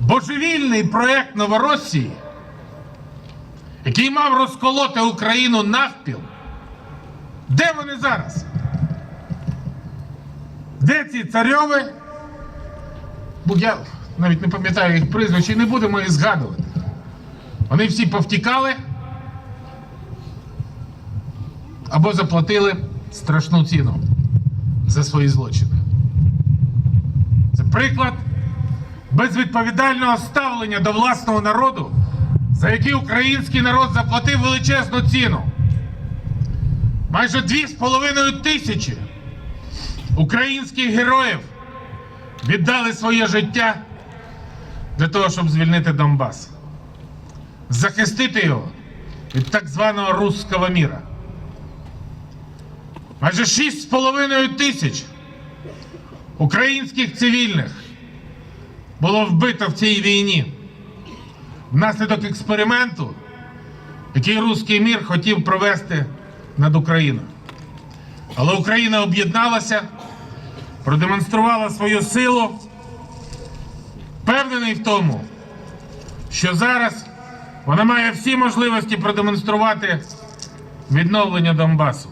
божевільний проект Новоросії, який мав розколоти Україну навпіл. Де вони зараз? Де ці царьови? Бо я навіть не пам'ятаю їх прізвищ і не будемо їх згадувати. Вони всі повтікали або заплатили страшну ціну за свої злочини. Це приклад безвідповідального ставлення до власного народу, за який український народ заплатив величезну ціну. Майже дві з половиною тисячі українських героїв віддали своє життя для того, щоб звільнити Донбас, захистити його від так званого руського міра. Майже 6,5 тисяч українських цивільних було вбито в цій війні внаслідок експерименту, який руський мір хотів провести над Україною. Але Україна об'єдналася, продемонструвала свою силу, впевнений в тому, що зараз вона має всі можливості продемонструвати відновлення Донбасу.